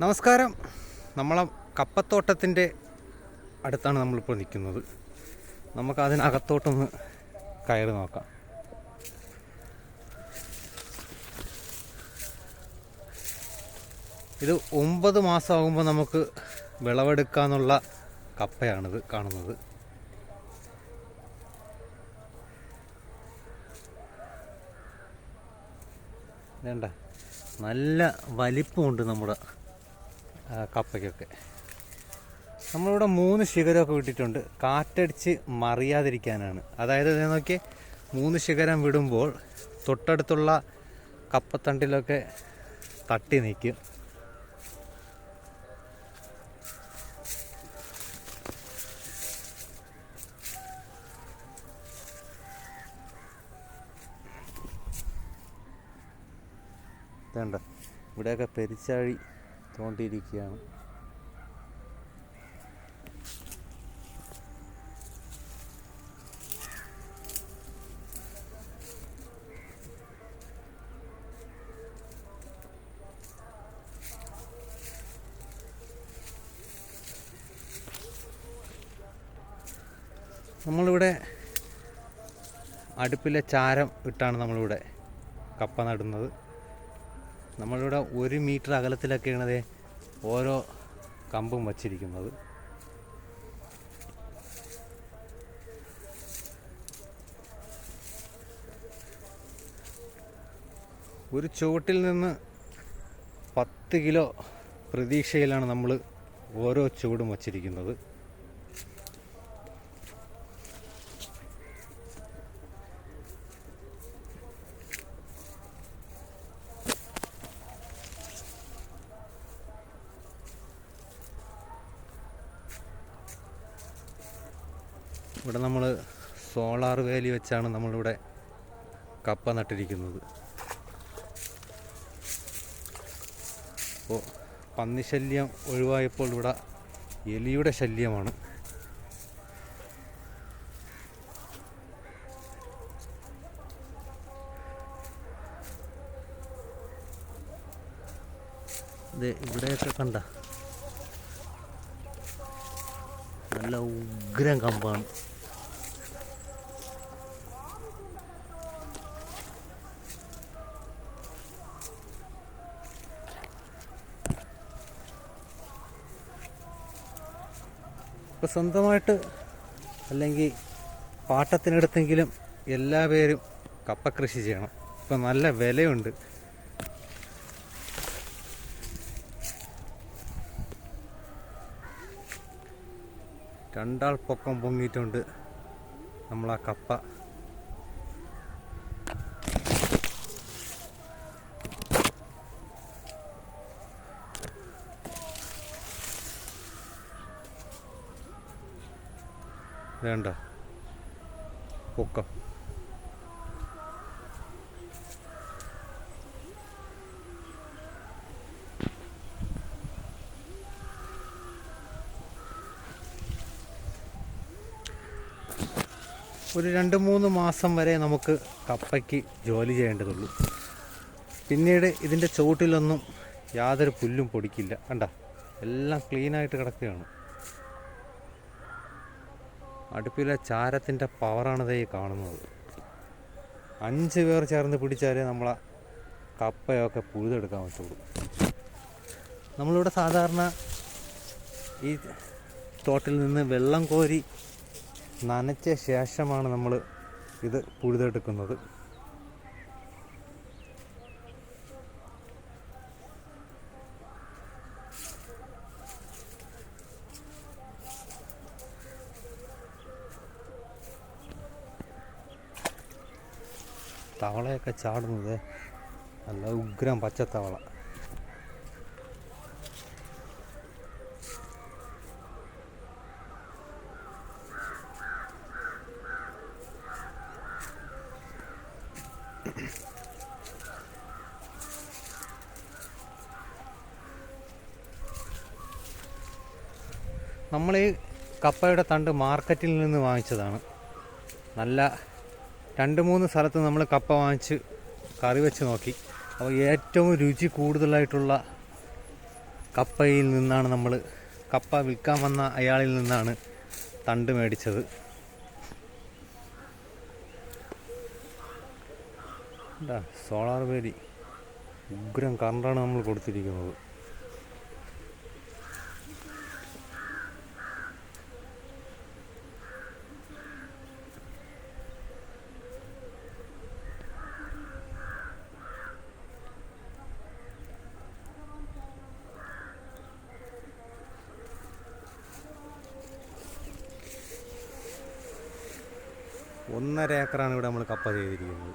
നമസ്കാരം. നമ്മളെ കപ്പത്തോട്ടത്തിന്റെ അടുത്താണ് നമ്മളിപ്പോൾ നിൽക്കുന്നത്. നമുക്ക് അതിനകത്തോട്ടൊന്ന് കയറി നോക്കാം. ഇത് ഒമ്പത് മാസമാകുമ്പോൾ നമുക്ക് വിളവെടുക്കാന്നുള്ള കപ്പയാണിത് കാണുന്നത്. വേണ്ട. നല്ല വലിപ്പമുണ്ട് നമ്മുടെ കപ്പയ്ക്കൊക്കെ. നമ്മളിവിടെ മൂന്ന് ശിഖരമൊക്കെ വിട്ടിട്ടുണ്ട്. കാറ്റടിച്ച് മറിയാതിരിക്കാനാണ്. അതായത് ഇതേ നോക്കി മൂന്ന് ശിഖരം വിടുമ്പോൾ തൊട്ടടുത്തുള്ള കപ്പത്തണ്ടിലൊക്കെ തട്ടി നിൽക്കും. വേണ്ട ഇവിടെയൊക്കെ പെരിച്ചാഴി തോണ്ടിയിരിക്കുകയാണ് നമ്മളിവിടെ അടുപ്പിലെ ചാരം ഇട്ടാണ് നമ്മളിവിടെ കപ്പ നടുന്നത്. നമ്മളിവിടെ ഒരു മീറ്റർ അകലത്തിലൊക്കെയാണ് ദേ ഓരോ കമ്പും വച്ചിരിക്കുന്നത്. ഒരു ചുവട്ടിൽ നിന്ന് പത്ത് കിലോ പ്രതീക്ഷയിലാണ് നമ്മൾ ഓരോ ചുവടും വച്ചിരിക്കുന്നത്. ഇവിടെ നമ്മൾ സോളാർ വേലി വെച്ചാണ് നമ്മളിവിടെ കപ്പ നട്ടിരിക്കുന്നത്. അപ്പോൾ പന്നി ശല്യം ഒഴിവായപ്പോൾ ഇവിടെ എലിയുടെ ശല്യമാണ്. ഇവിടെയൊക്കെ കണ്ട. നല്ല ഉഗ്രം കമ്പാണ്. ഇപ്പോൾ സ്വന്തമായിട്ട് അല്ലെങ്കിൽ പാട്ടത്തിനടുത്തെങ്കിലും എല്ലാ പേരും കപ്പ കൃഷി ചെയ്യണം. ഇപ്പം നല്ല വിലയുണ്ട്. രണ്ടാൾ പൊക്കം പൊങ്ങിയിട്ടുണ്ട്. നമ്മളാ കപ്പ വേണ്ട. പൊക്കം. ഒരു രണ്ട് മൂന്ന് മാസം വരെ നമുക്ക് കപ്പയ്ക്ക് ജോലി ചെയ്യേണ്ടതുള്ളൂ. പിന്നീട് ഇതിന്റെ ചുവട്ടിലൊന്നും യാതൊരു പുല്ലും പൊടിക്കില്ല. കണ്ട? എല്ലാം ക്ലീനായിട്ട് കിടക്കുകയാണ്. അടുപ്പിലെ ചാരത്തിന്റെ പവറാണ് ഈ കാണുന്നത്. അഞ്ച് പേർ ചേർന്ന് പിടിച്ചാലേ നമ്മളെ കപ്പയൊക്കെ പുഴുതെടുക്കാൻ പറ്റുള്ളൂ. നമ്മളിവിടെ സാധാരണ ഈ തോട്ടിൽ നിന്ന് വെള്ളം കോരി നനച്ച ശേഷമാണ് നമ്മൾ ഇത് പുഴുതെടുക്കുന്നത്. തവളയൊക്കെ ചാടുന്നത് നല്ല ഉഗ്രം പച്ചത്തവള. നമ്മൾ ഈ കപ്പയുടെ തണ്ട് മാർക്കറ്റിൽ നിന്ന് വാങ്ങിച്ചതാണ്. നല്ല രണ്ട് മൂന്ന് സ്ഥലത്ത് നമ്മൾ കപ്പ വാങ്ങിച്ച് കറി വെച്ച് നോക്കി. അപ്പോൾ ഏറ്റവും രുചി കൂടുതലായിട്ടുള്ള കപ്പയിൽ നിന്നാണ് നമ്മൾ കപ്പ വിൽക്കാൻ വന്ന അയാളിൽ നിന്നാണ് തണ്ട് മേടിച്ചത്. സോളാർ വേലി. ഉഗ്രം കറണ്ടാണ് നമ്മൾ കൊടുത്തിരിക്കുന്നത്. ഒന്നര ഏക്കറാണ് ഇവിടെ നമ്മൾ കപ്പ ചെയ്തിരിക്കുന്നത്.